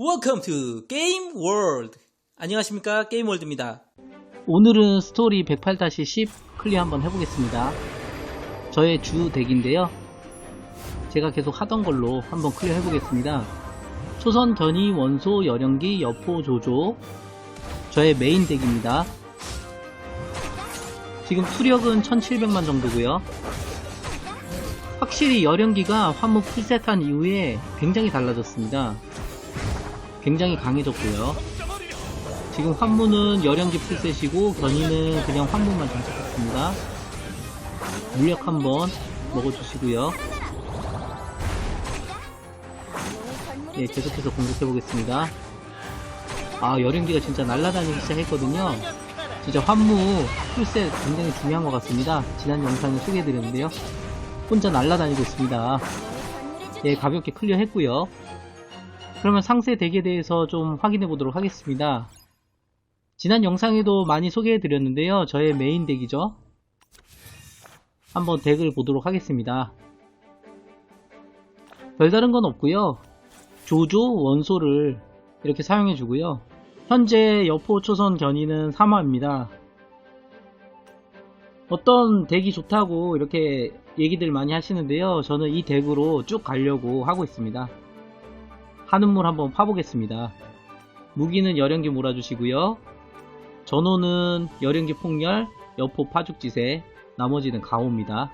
Welcome to Game World. 안녕하십니까 게임 월드입니다. 오늘은 스토리 108-10 클리어 한번 해보겠습니다. 저의 주 덱인데요. 제가 계속 하던 걸로 한번 클리어 해보겠습니다. 초선 견이 원소 여령기 여포 조조 저의 메인 덱입니다. 지금 수력은 1700만 정도고요. 확실히 여령기가 환무 풀셋한 이후에 굉장히 달라졌습니다. 굉장히 강해졌고요. 지금 환무는 여령기 풀셋이고 견이는 그냥 환무만 장착했습니다. 물약 한번 먹어주시고요. 예, 계속해서 공격해보겠습니다. 아, 여령기가 진짜 날아다니기 시작했거든요. 진짜 환무 풀셋 굉장히 중요한 것 같습니다. 지난 영상에 소개해드렸는데요. 혼자 날아다니고 있습니다. 예, 가볍게 클리어 했고요. 그러면 상세 덱에 대해서 좀 확인해 보도록 하겠습니다. 지난 영상에도 많이 소개해 드렸는데요. 저의 메인 덱이죠. 한번 덱을 보도록 하겠습니다. 별다른 건 없고요. 조조 원소를 이렇게 사용해 주고요. 현재 여포 초선 견이는 3화입니다. 어떤 덱이 좋다고 이렇게 얘기들 많이 하시는데요. 저는 이 덱으로 쭉 가려고 하고 있습니다. 하는 물 한번 파보겠습니다. 무기는 여령기 몰아주시고요. 전호는 여령기 폭렬, 여포 파죽지세, 나머지는 가오입니다.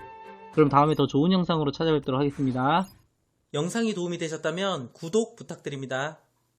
그럼 다음에 더 좋은 영상으로 찾아뵙도록 하겠습니다. 영상이 도움이 되셨다면 구독 부탁드립니다.